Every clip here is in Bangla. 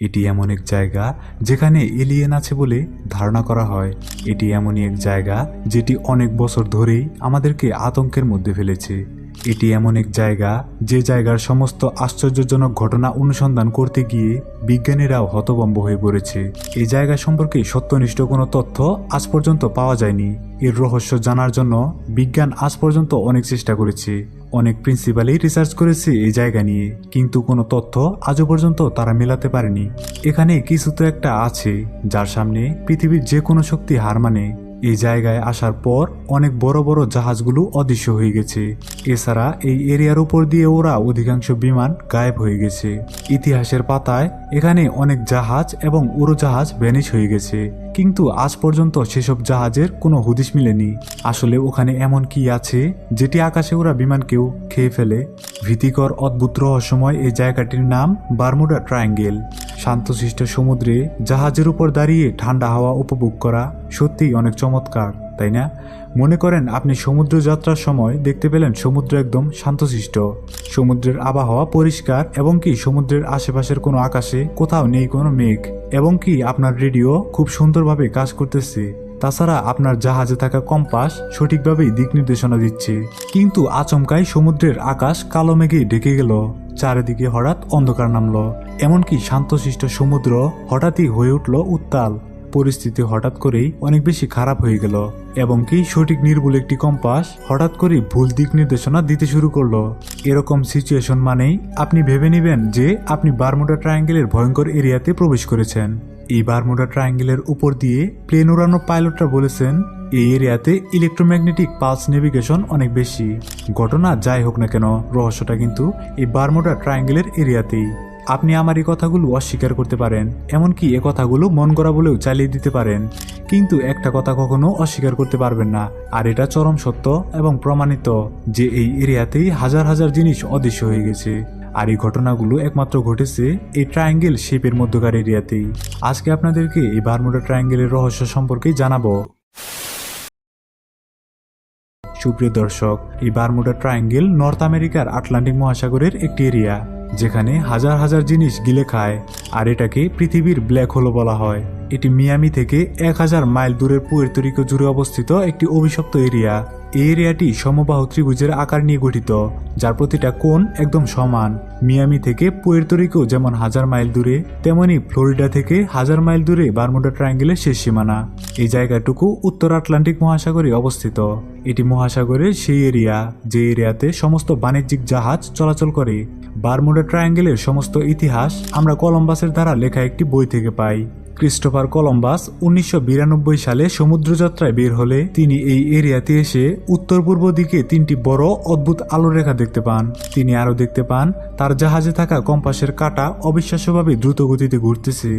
এটি এমন এক জায়গা যেখানে এলিয়েন আছে বলে ধারণা করা হয়। এটি এমনই এক জায়গা যেটি অনেক বছর ধরেই আমাদেরকে আতঙ্কের মধ্যে ফেলেছে। এটি এমন এক জায়গা যে জায়গার সমস্ত আশ্চর্যজনক ঘটনা অনুসন্ধান করতে গিয়ে বিজ্ঞানীরাও হতভম্ব হয়ে পড়েছে। এই জায়গা সম্পর্কে সত্যনিষ্ঠ কোনো তথ্য আজ পর্যন্ত পাওয়া যায়নি। এর রহস্য জানার জন্য বিজ্ঞান আজ পর্যন্ত অনেক চেষ্টা করেছে। অনেক প্রিন্সিপালই রিসার্চ করেছে এই জায়গা নিয়ে, কিন্তু কোনো তথ্য আজও পর্যন্ত তারা মেলাতে পারেনি। এখানে কিছু তো একটা আছে, যার সামনে পৃথিবীর যে কোনো শক্তি হার মানে। এই জায়গায় আসার পর অনেক বড় বড় জাহাজগুলো অদৃশ্য হয়ে গেছে। এছাড়া এই এরিয়ার উপর দিয়ে ওরা অধিকাংশ বিমান গায়েব হয়ে গেছে। ইতিহাসের পাতায় এখানে অনেক জাহাজ এবং উড়োজাহাজ ভ্যানিশ হয়ে গেছে। কিন্তু আজ পর্যন্ত সেসব জাহাজের কোনো হুদিশ মিলেনি। আসলে ওখানে এমন কি আছে যেটি আকাশে ওরা বিমানকেও খেয়ে ফেলে? ভীতিকর অদ্ভুত রহস্যময় এই জায়গাটির নাম বারমুডা ট্রায়াঙ্গেল। শান্তশিষ্ট সমুদ্রে জাহাজের উপর দাঁড়িয়ে ঠান্ডা হাওয়া উপভোগ করা সত্যিই অনেক চমৎকার, তাই না? মনে করেন আপনি সমুদ্র যাত্রার সময় দেখতে পেলেন সমুদ্র একদম শান্তশিষ্ট। সমুদ্রের আবহাওয়া পরিষ্কার এবং কি সমুদ্রের আশেপাশের কোনো আকাশে কোথাও নেই কোনো মেঘ এবং কি আপনার রেডিও খুব সুন্দরভাবে কাজ করতেছে। তাছাড়া আপনার জাহাজে থাকা কম্পাস সঠিকভাবেই দিক নির্দেশনা দিচ্ছে। কিন্তু আচমকাই সমুদ্রের আকাশ কালো মেঘে ঢেকে গেল। চারিদিকে হঠাৎ অন্ধকার নামলো। এমনকি শান্তশিষ্ট সমুদ্র হঠাৎই হয়ে উঠল উত্তাল। পরিস্থিতি হঠাৎ করেই অনেক বেশি খারাপ হয়ে গেল। এবং কি সঠিক নির্ভুল একটি কম্পাস হঠাৎ করে ভুল দিক নির্দেশনা দিতে শুরু করল। এরকম সিচুয়েশন মানেই আপনি ভেবে নেবেন যে আপনি বারমুডা ট্রায়াঙ্গেলের ভয়ঙ্কর এরিয়াতে প্রবেশ করেছেন। এই বারমুডা ট্রায়াঙ্গেলের উপর দিয়ে প্লেন উড়ানো পাইলটরা বলেছেন, এই এরিয়াতে ইলেকট্রোম্যাগনেটিক পালস নেভিগেশন অনেক বেশি। ঘটনা যাই হোক না কেন, রহস্যটা কিন্তু এই বারমুডা ট্রায়াঙ্গেলের এরিয়াতেই আপনি আমার এই কথাগুলো অস্বীকার করতে পারেন, এমনকি এ কথাগুলো মন করা বলেও চালিয়ে দিতে পারেন। কিন্তু একটা কথা কখনো অস্বীকার করতে পারবেন না, আর এটা চরম সত্য এবং প্রমাণিত যে এই এরিয়াতেই হাজার হাজার জিনিস অদৃশ্য হয়ে গেছে। আর এই ঘটনাগুলো একমাত্র ঘটেছে এই ট্রায়াঙ্গেল শেপের মধ্যকার এরিয়াতেই আজকে আপনাদেরকে এই বারমুডা ট্রায়াঙ্গেলের রহস্য সম্পর্কে জানাব। সুপ্রিয় দর্শক, এই বারমুডা ট্রায়াঙ্গেল নর্থ আমেরিকার আটলান্টিক মহাসাগরের একটি এরিয়া যেখানে হাজার হাজার জিনিস গিলে খায়, আর এটাকে পৃথিবীর ব্ল্যাক হোলও বলা হয়। এটি মিয়ামি থেকে এক হাজার মাইল দূরের পুয়ের্তরিকো জুড়ে অবস্থিত একটি অভিশপ্ত এরিয়া এই এরিয়াটি সমবাহু ত্রিভুজের আকার নিয়ে গঠিত, যার প্রতিটা কোণ একদম সমান। মিয়ামি থেকে পুয়ের্তরিকো যেমন হাজার মাইল দূরে, তেমনি ফ্লোরিডা থেকে হাজার মাইল দূরে বারমুডা ট্রায়াঙ্গেলের শেষ সীমানা। এই জায়গাটুকু উত্তর আটলান্টিক মহাসাগরে অবস্থিত। এটি মহাসাগরের সেই এরিয়া, যে এরিয়াতে সমস্ত বাণিজ্যিক জাহাজ চলাচল করে। বারমুডা ট্রায়াঙ্গেলের সমস্ত ইতিহাস আমরা কলম্বাসের দ্বারা লেখা একটি বই থেকে পাই। ক্রিস্টোফার কলম্বাস উনিশশো বিরানব্বই সালে সমুদ্রযাত্রায় বের হলে তিনি এই এরিয়াতে এসে উত্তর পূর্ব দিকে তিনটি বড় অদ্ভুত আলো রেখা দেখতে পান। তিনি আরও দেখতে পান, তার জাহাজে থাকা কম্পাসের কাঁটা অবিশ্বাস্যভাবে দ্রুত গতিতে ঘুরতেছে,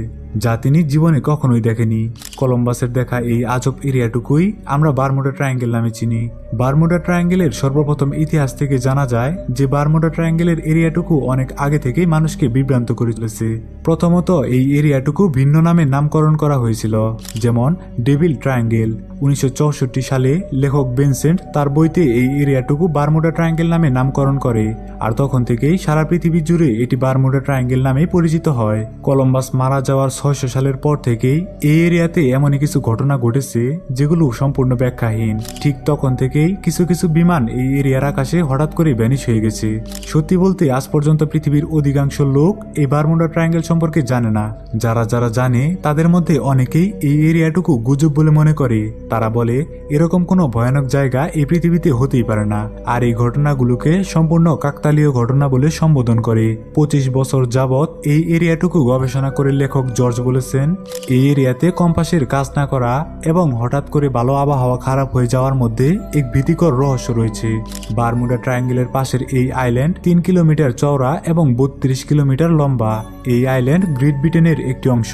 যা তিনি জীবনে কখনোই দেখেনি। কলম্বাসের দেখা এই আজব এরিয়াটুকুই আমরা বারমুডা ট্রায়াঙ্গেল নামে চিনি। বারমুডা ট্রায়াঙ্গেলের সর্বপ্রথম ইতিহাস থেকে জানা যায় যে বারমুডা ট্রায়াঙ্গেলের এরিয়াটুকু অনেক আগে থেকেই মানুষকে বিভ্রান্ত করে তুলেছে। প্রথমত এই এরিয়াটুকু ভিন্ন নামে নামকরণ করা হয়েছিল, যেমন ডেভিল ট্রায়াঙ্গেল, উনিশশো চৌষট্টি সালে লেখক বেনসেন্ট তার বইতে এই এরিয়াটুকু বারমুডা ট্রায়াঙ্গেল নামে নামকরণ করে, আর তখন থেকেই সারা পৃথিবী জুড়ে এটি বারমুডা ট্রায়াঙ্গেল নামে পরিচিত হয়। কলম্বাস মারা যাওয়ার ছয়শো সালের পর থেকেই এই এরিয়াতে এমনই কিছু ঘটনা ঘটেছে, যেগুলো সম্পূর্ণ ব্যাখ্যাহীন। ঠিক তখন থেকেই কিছু কিছু বিমান এই এরিয়ার আকাশে হঠাৎ করে ভ্যানিশ হয়ে গেছে। সত্যি বলতে আজ পর্যন্ত পৃথিবীর অধিকাংশ লোক এই বারমুডা ট্রায়াঙ্গেল সম্পর্কে জানে না। যারা যারা জানে তাদের মধ্যে অনেকেই এই এরিয়াটুকু গুজব বলে মনে করে। তারা বলে, এরকম কোনো ভয়ানক জায়গা এই পৃথিবীতে হতেই পারে না, আর এই ঘটনাগুলোকে সম্পূর্ণ কাকতালীয় ঘটনা বলে সম্বোধন করে। পঁচিশ বছর যাবৎ এই এরিয়াটুকু গবেষণা করে লেখক জর্জ বলেছেন, এই এরিয়াতে কম্পাসের কাজ না করা এবং হঠাৎ করে ভালো আবহাওয়া খারাপ হয়ে যাওয়ার মধ্যে এক ভীতিকর রহস্য রয়েছে। বারমুডা ট্রায়াঙ্গেলের পাশের এই আইল্যান্ড তিন কিলোমিটার চওড়া এবং বত্রিশ কিলোমিটার লম্বা। এই আইল্যান্ড গ্রেট ব্রিটেনের একটি অংশ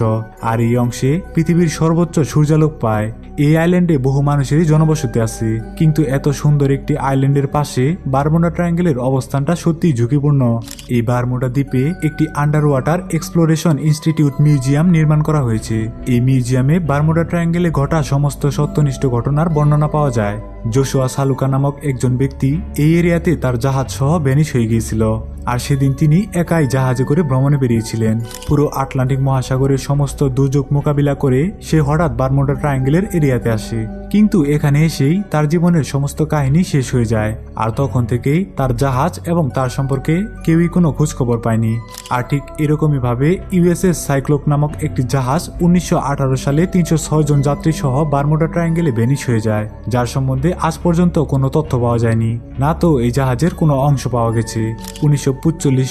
আর এই অংশে পৃথিবীর সর্বোচ্চ সূর্যালোক পায়। এই আইল্যান্ডে বহু মানুষেরই জনবসতি আছে। কিন্তু এত সুন্দর একটি আইল্যান্ডের পাশে বারমুডা ট্রায়াঙ্গেলের অবস্থানটা সত্যিই ঝুঁকিপূর্ণ। এই বারমুডা দ্বীপে একটি under water exploration institute museum নির্মাণ করা হয়েছে। এই মিউজিয়ামে বারমুডা ট্রায়াঙ্গেলে ঘটা সমস্ত সত্যনিষ্ঠ ঘটনার বর্ণনা পাওয়া যায়। জোশুয়া সালুকা নামক একজন ব্যক্তি এই এরিয়াতে তার জাহাজ সহ ভ্যানিশ হয়ে গিয়েছিল। আর সেদিন তিনি একাই জাহাজে করে ভ্রমণে বেরিয়েছিলেন। পুরো আটলান্টিক মহাসাগরের সমস্ত দুর্যোগ মোকাবিলা করে সে হঠাৎ বারমুডা ট্রায়াঙ্গেলের এরিয়াতে আসে। কিন্তু এখানে এসেই তার জীবনের সমস্ত কাহিনী শেষ হয়ে যায়। আর তখন থেকেই তার জাহাজ এবং তার সম্পর্কে কেউই কোনো খোঁজখবর পায়নি। আর ঠিক এরকমই ভাবে ইউএসএস সাইক্লোপ নামক একটি জাহাজ উনিশশো আঠারো সালে তিনশো জন যাত্রী সহ বারমুডা ট্রায়াঙ্গেলে ভেনিশ হয়ে যায়। যার সম্বন্ধে আজ পর্যন্ত কোনো তথ্য পাওয়া যায়নি। না তো এই জাহাজের কোনো অংশ পাওয়া গেছে। উনিশশো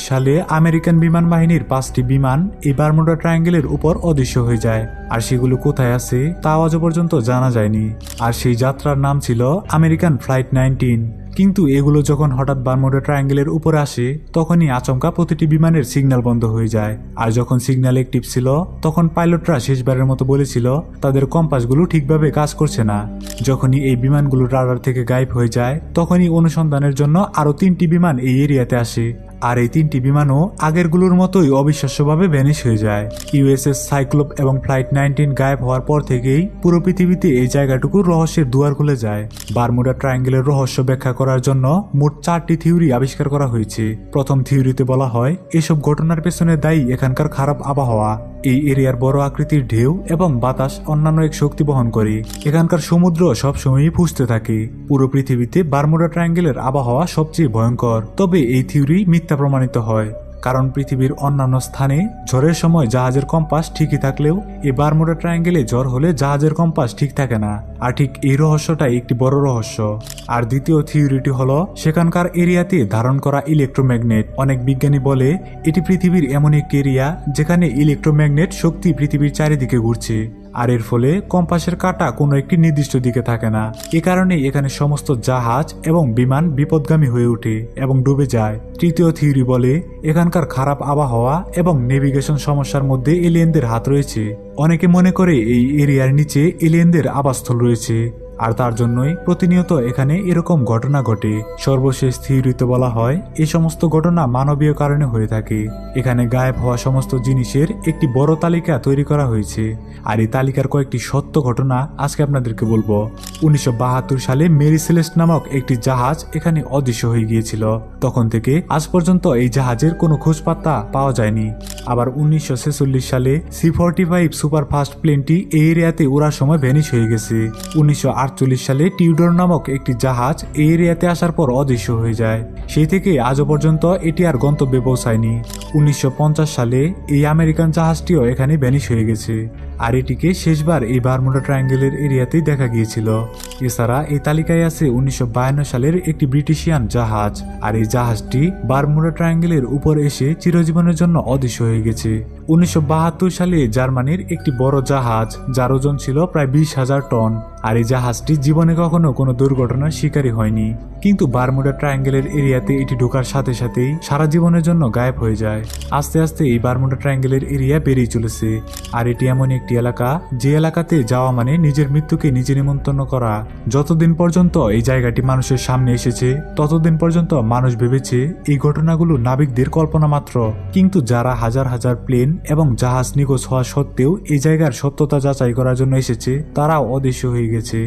সালে আমেরিকান বিমান বাহিনীর পাঁচটি বিমান এই বারমুডা ট্রায়াঙ্গেলের উপর অদৃশ্য হয়ে যায়। আর সেগুলো কোথায় আছে তা আজও পর্যন্ত জানা যায়নি। আর সেই যাত্রার নাম ছিল আমেরিকান ফ্লাইট নাইনটিন। কিন্তু এগুলো যখন হঠাৎ বারমুডা ট্রায়াঙ্গেলের উপরে আসে, তখনই আচমকা প্রতিটি বিমানের সিগন্যাল বন্ধ হয়ে যায়। আর যখন সিগন্যাল একটিভ ছিল, তখন পাইলটরা শেষবারের মতো বলেছিল, তাদের কম্পাসগুলো ঠিকভাবে কাজ করছে না। যখনই এই বিমানগুলো রাডার থেকে গায়েব হয়ে যায়, তখনই অনুসন্ধানের জন্য আরও তিনটি বিমান এই এরিয়াতে আসে। আর এই তিনটি বিমানও আগেরগুলোর মতোই অবিশ্বাস্যভাবে ভ্যানিশ হয়ে যায়। ইউএসএস সাইক্লোপ এবং ফ্লাইট নাইনটিন গায়েব হওয়ার পর থেকেই পুরো পৃথিবীতে এই জায়গাটুকু রহস্যের দুয়ার খুলে যায়। বারমুডা ট্রায়াঙ্গেলের রহস্য ব্যাখ্যা করার জন্য মোট চারটি থিওরি আবিষ্কার করা হয়েছে। প্রথম থিওরিতে বলা হয়, এসব ঘটনার পেছনে দায়ী এখানকার খারাপ আবহাওয়া। এই এরিয়ার বড় আকৃতির ঢেউ এবং বাতাস অন্যান্য এক শক্তি বহন করে। এখানকার সমুদ্র সবসময়ই ফুসতে থাকে। পুরো পৃথিবীতে বারমুডা ট্রায়াঙ্গেলের আবহাওয়া সবচেয়ে ভয়ঙ্কর। তবে এই থিওরি মিথ্যা প্রমাণিত হয়। কারণ পৃথিবীর অন্যান্য স্থানে ঝড়ের সময় জাহাজের কম্পাস ঠিকই থাকলেও এই বারমুডা ট্রায়াঙ্গেলে ঝড় হলে জাহাজের কম্পাস ঠিক থাকে না। আর ঠিক এই রহস্যটাই একটি বড় রহস্য। আর দ্বিতীয় থিওরিটি হলো, সেখানকার এরিয়াতে ধারণ করা ইলেকট্রোম্যাগনেট। অনেক বিজ্ঞানী বলে, এটি পৃথিবীর এমন একটি এরিয়া যেখানে ইলেকট্রোম্যাগনেট শক্তি পৃথিবীর চারিদিকে ঘুরছে। আর এর ফলে কম্পাসের কাটা কোনো একটি নির্দিষ্ট দিকে থাকে না। এ কারণে এখানে সমস্ত জাহাজ এবং বিমান বিপদগামী হয়ে ওঠে এবং ডুবে যায়। তৃতীয় থিওরি বলে, এখানকার খারাপ আবহাওয়া এবং নেভিগেশন সমস্যার মধ্যে এলিয়েনদের হাত রয়েছে। অনেকে মনে করে এই এরিয়ার নিচে এলিয়েনদের আবাসস্থল রয়েছে। আর তার জন্যই প্রতিনিয়ত এখানে এরকম ঘটনা ঘটে। সর্বশেষ থিওরিতে বলা হয় এই সমস্ত ঘটনা মানবীয় কারণে হয়ে থাকে। এখানে গায়েব হওয়া সমস্ত জিনিসের একটি বড় তালিকা তৈরি করা হয়েছে। আর এই তালিকার কয়েকটি সত্য ঘটনা আজকে আপনাদেরকে বলব। উনিশশো সালে মেরি সেলেস্ট নামক একটি জাহাজ এখানে অদৃশ্য হয়ে গিয়েছিল। তখন থেকে আজ পর্যন্ত এই জাহাজের কোনো খোঁজ পাত্তা পাওয়া যায়নি। আবার উনিশশো ছেচল্লিশ সালে সি ফর্টি ফাইভ সুপারফাস্ট প্লেনটি এই এরিয়াতে ওড়ার সময় ভ্যানিশ হয়ে গেছে। উনিশশো আট সালে টিউডর নামক একটি জাহাজ এই এরিয়াতে আসার পর অদৃশ্য হয়ে যায়। সেই থেকে আজও পর্যন্ত এটি আর গন্তব্যে পৌঁছায়নি। উনিশশো পঞ্চাশ সালে এই আমেরিকান জাহাজটিও এখানে ভ্যানিশ হয়ে গেছে। আর এটিকে শেষবার এই বারমুডা ট্রায়াঙ্গেলের এরিয়াতেই দেখা গিয়েছিল। এছাড়া এই তালিকায় আছে উনিশশো বায়ান্ন সালের একটি ব্রিটিশিয়ান জাহাজ, আর এই জাহাজটি বারমুডা ট্রায়াঙ্গেলের উপর এসে চিরজীবনের জন্য অদৃশ্য হয়ে গেছে। উনিশশো বাহাত্তর সালে জার্মানির একটি বড় জাহাজ, যার ওজন ছিল প্রায় বিশ হাজার টন, আর এই জাহাজটি জীবনে কখনো কোনো দুর্ঘটনার শিকারী হয়নি। কিন্তু বারমুডা ট্রায়াঙ্গেলের এরিয়াতে এটি ঢোকার সাথে সাথেই সারা জীবনের জন্য গায়েব হয়ে যায়। আস্তে আস্তে এই বারমুডা ট্রায়াঙ্গেলের এরিয়া বেড়েই চলেছে, আর এটি এমন একটি এলাকা, যে এলাকাতে যাওয়া মানে নিজের মৃত্যুকে নিজে নিমন্ত্রণ করা। যতদিন পর্যন্ত এই জায়গাটি মানুষের সামনে এসেছে, ততদিন পর্যন্ত মানুষ ভেবেছে এই ঘটনাগুলো নাবিকদের কল্পনা মাত্র। কিন্তু যারা হাজার হাজার প্লেন এবং জাহাজ নিখোঁজ হওয়া সত্ত্বেও এই জায়গার সত্যতা যাচাই করার জন্য এসেছে, তারাও অদৃশ্য হয়ে গেছে।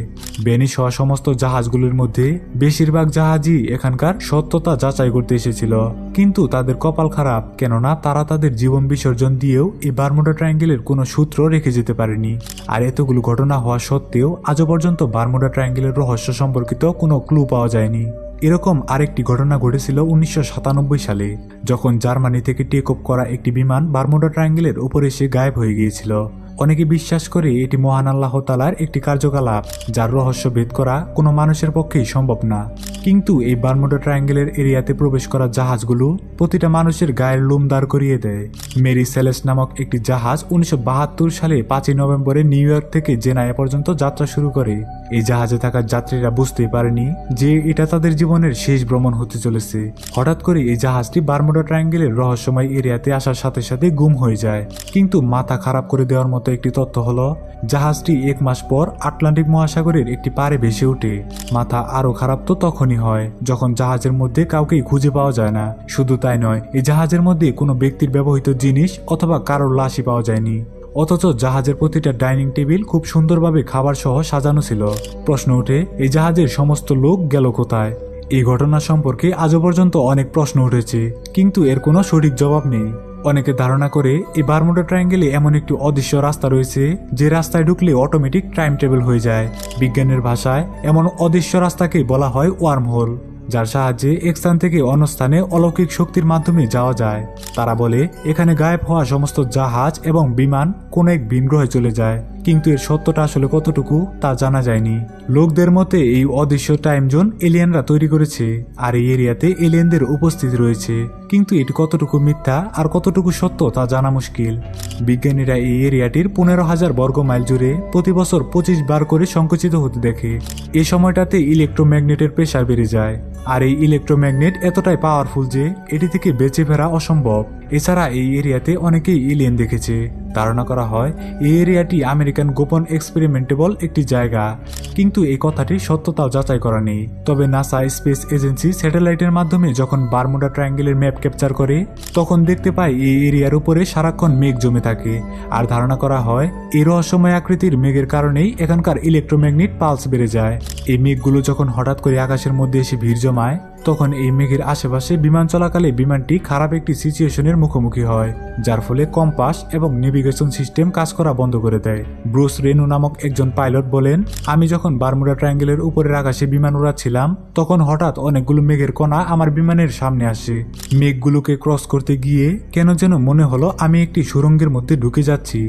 বেনিশ হওয়া সমস্ত জাহাজগুলির মধ্যে বেশিরভাগ জাহাজই এখানকার সত্যতা যাচাই করতে এসেছিল। কিন্তু তাদের কপাল খারাপ, কেননা তারা তাদের জীবন বিসর্জন দিয়েও এই বারমুডা ট্রায়াঙ্গেলের কোনো সূত্র রেখে যেতে পারেনি। আর এতগুলো ঘটনা হওয়া সত্ত্বেও আজও পর্যন্ত বারমুডা ট্রায়াঙ্গেলের রহস্য সম্পর্কিত কোনো ক্লু পাওয়া যায়নি। এরকম আরেকটি ঘটনা ঘটেছিল উনিশশো সাতানব্বই সালে, যখন জার্মানি থেকে টেক অফ করা একটি বিমান বারমুডা ট্রায়াঙ্গেলের উপরে এসে গায়েব হয়ে গিয়েছিল। অনেকে বিশ্বাস করে এটি মহান আল্লাহ তালার একটি কার্যকলাপ, যার রহস্য ভেদ করা কোনো মানুষের পক্ষেই সম্ভব না। কিন্তু এই বারমুডা ট্রায়াঙ্গেলের এরিয়াতে প্রবেশ করা জাহাজগুলো প্রতিটা মানুষের গায়ের লোম দাঁড় করিয়ে দেয়। মেরি সেলেস নামক একটি জাহাজ উনিশশো বাহাত্তর সালে পাঁচই নভেম্বরে নিউ ইয়র্ক থেকে জেনায়া পর্যন্ত যাত্রা শুরু করে। এই জাহাজে থাকা যাত্রীরা বুঝতেই পারেনি যে এটা তাদের জীবনের শেষ ভ্রমণ হতে চলেছে। হঠাৎ করে এই জাহাজটি বারমুডা ট্রায়াঙ্গেলের রহস্যময় এরিয়াতে আসার সাথে সাথে গুম হয়ে যায়। কিন্তু মাথা খারাপ করে দেওয়ার মতো একটি তথ্য হলো, জাহাজটি এক মাস পর আটলান্টিক মহাসাগরের একটি পারে ভেসে ওঠে। মাথা আরও খারাপ তো তখনই হয়, যখন জাহাজের মধ্যে কাউকেই খুঁজে পাওয়া যায় না। শুধু তাই নয়, এই জাহাজের মধ্যে কোনো ব্যক্তির ব্যবহৃত জিনিস অথবা কারোর লাশই পাওয়া যায়নি। অথচ জাহাজের প্রতিটা ডাইনিং টেবিল খুব সুন্দরভাবে খাবার সহ সাজানো ছিল। প্রশ্ন ওঠে, এই জাহাজের সমস্ত লোক গেল কোথায়? এই ঘটনা সম্পর্কে আজও পর্যন্ত অনেক প্রশ্ন উঠেছে, কিন্তু এর কোনো সঠিক জবাব নেই। অনেকে ধারণা করে এই বারমুডা ট্রায়াঙ্গেলে এমন একটি অদৃশ্য রাস্তা রয়েছে যে রাস্তায় ঢুকলে অটোমেটিক টাইম টেবিল হয়ে যায়। বিজ্ঞানের ভাষায় এমন অদৃশ্য রাস্তাকে বলা হয় ওয়ার্ম হোল যার সাহায্যে এক স্থান থেকে অন্য স্থানে অলৌকিক শক্তির মাধ্যমে যাওয়া যায়। তারা বলে, এখানে গায়েব হওয়া সমস্ত জাহাজ এবং বিমান কোন এক ভিনগ্রহে চলে যায়। কিন্তু এর সত্যটা আসলে কতটুকু তা জানা যায়নি। লোকদের মতে এই অদৃশ্য টাইম জোন এলিয়েনরা তৈরি করেছে আর এই এরিয়াতে এলিয়েনদের উপস্থিতি রয়েছে। কিন্তু এটি কতটুকু মিথ্যা আর কতটুকু সত্য তা জানা মুশকিল। বিজ্ঞানীরা এই এরিয়াটির পনেরো হাজার বর্গ মাইল জুড়ে প্রতি বছর পঁচিশ বার করে সংকুচিত হতে দেখে। এ সময়টাতে ইলেকট্রোম্যাগনেটের প্রেশার বেড়ে যায়। আর এই ইলেকট্রোম্যাগনেট এতটাই পাওয়ারফুল যে এটি থেকে বেঁচে ফেরা অসম্ভব। এছাড়া এই এরিয়াতে অনেকেই এলিয়েন দেখেছে। ধারণা করা হয়, এই এরিয়াটি আমেরিকান গোপন এক্সপেরিমেন্টেবল একটি জায়গা। কিন্তু এই কথাটি সত্যতাও যাচাই করা নেই। তবে নাসা স্পেস এজেন্সি স্যাটেলাইটের মাধ্যমে যখন বারমুডা ট্রায়াঙ্গেলের ম্যাপ ক্যাপচার করে, তখন দেখতে পায় এই এরিয়ার উপরে সারাক্ষণ মেঘ জমে থাকে। আর ধারণা করা হয়, এই রহস্যময় আকৃতির মেঘের কারণেই এখানকার ইলেকট্রোম্যাগনেট পালস বেড়ে যায়। এই মেঘগুলো যখন হঠাৎ করে আকাশের মধ্যে এসে ভিড় জমায় তখন এই মেঘের আশেপাশে বিমান চলাকালে বিমানটি খারাপ একটি সিচুয়েশনের মুখোমুখি হয়, যার ফলে কম্পাস এবং নেভিগেশন সিস্টেম কাজ করা বন্ধ করে দেয়। ব্রুস রেনু নামক একজন পাইলট বলেন, আমি যখন বারমুডা ট্রায়াঙ্গেলের উপরের আকাশে বিমান উড়াচ্ছিলাম, তখন হঠাৎ অনেকগুলো মেঘের কণা আমার বিমানের সামনে আসে। মেঘগুলোকে ক্রস করতে গিয়ে কেন যেন মনে হলো আমি একটি সুরঙ্গের মধ্যে ঢুকে যাচ্ছি,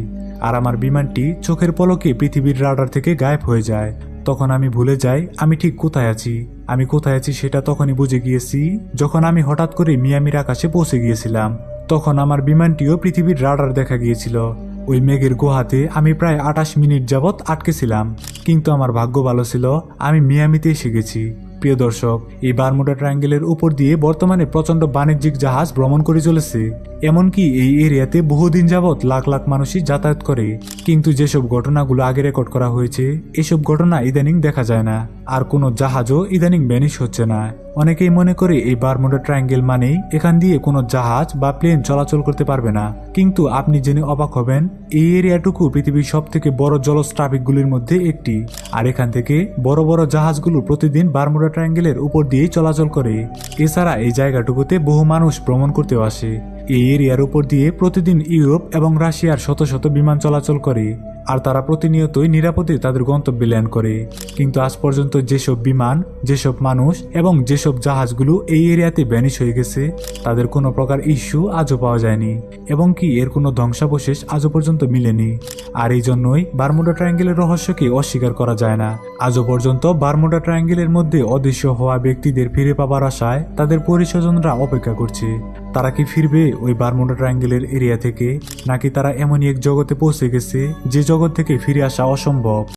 আর আমার বিমানটি চোখের পলকে পৃথিবীর রাডার থেকে গায়েব হয়ে যায়। তখন আমি ভুলে যাই আমি ঠিক কোথায় আছি। আমি কোথায় আছি সেটা তখনই বুঝে গিয়েছি, যখন আমি হঠাৎ করে মিয়ামির আকাশে পৌঁছে গিয়েছিলাম। তখন আমার বিমানটিও পৃথিবীর রাডার দেখা গিয়েছিল। ওই মেঘের গুহাতে আমি প্রায় আটাশ মিনিট যাবৎ আটকেছিলাম কিন্তু আমার ভাগ্য ভালো ছিল, আমি মিয়ামিতে এসে গেছি। প্রিয় দর্শক, এই বারমুডা ট্রায়াঙ্গেলের উপর দিয়ে বর্তমানে প্রচণ্ড বাণিজ্যিক জাহাজ ভ্রমণ করে চলেছে। এমনকি এই এরিয়াতে বহুদিন যাবৎ লাখ লাখ মানুষই যাতায়াত করে। কিন্তু যেসব ঘটনাগুলো আগে রেকর্ড করা হয়েছে, এসব ঘটনা ইদানিং দেখা যায় না। আর কোনো জাহাজও ইদানিং ব্যানিশ হচ্ছে না। অনেকেই মনে করে এই বারমুডা ট্রায়াঙ্গেল মানেই এখান দিয়ে কোনো জাহাজ বা প্লেন চলাচল করতে পারবে না। কিন্তু আপনি জেনে অবাক হবেন, এই এরিয়াটুকু পৃথিবীর সব থেকে বড় জলজ ট্রাফিকগুলির মধ্যে একটি। আর এখান থেকে বড় বড় জাহাজগুলো প্রতিদিন বারমুডা ট্রায়াঙ্গেলের উপর দিয়েই চলাচল করে। এছাড়া এই জায়গাটুকুতে বহু মানুষ ভ্রমণ করতেও আসে। এই এরিয়ার উপর দিয়ে প্রতিদিন ইউরোপ এবং রাশিয়ার শত শত বিমান চলাচল করে। আর তারা প্রতিনিয়তই নিরাপদে তাদের গন্তব্যে ল্যান্ড করে। কিন্তু আজ পর্যন্ত যেসব বিমান, যেসব মানুষ এবং যেসব জাহাজগুলো এই এরিয়াতে ব্যানিশ হয়ে গেছে, তাদের কোনো প্রকার ইস্যু আজও পাওয়া যায়নি। এবং কি এর কোনো ধ্বংসাবশেষ আজও পর্যন্ত মিলেনি। আর এই জন্যই বারমুডা ট্রায়াঙ্গেলের রহস্যকে অস্বীকার করা যায় না। আজও পর্যন্ত বারমুডা ট্রায়াঙ্গেলের মধ্যে অদৃশ্য হওয়া ব্যক্তিদের ফিরে পাবার আশায় তাদের পরিস্বজনরা অপেক্ষা করছে। তারা কি ফিরবে ওই বারমুডা ট্রায়াঙ্গেলের এরিয়া থেকে? নাকি তারা এমনই এক জগতে পৌঁছে গেছে যে জগৎ থেকে ফিরে আসা অসম্ভব?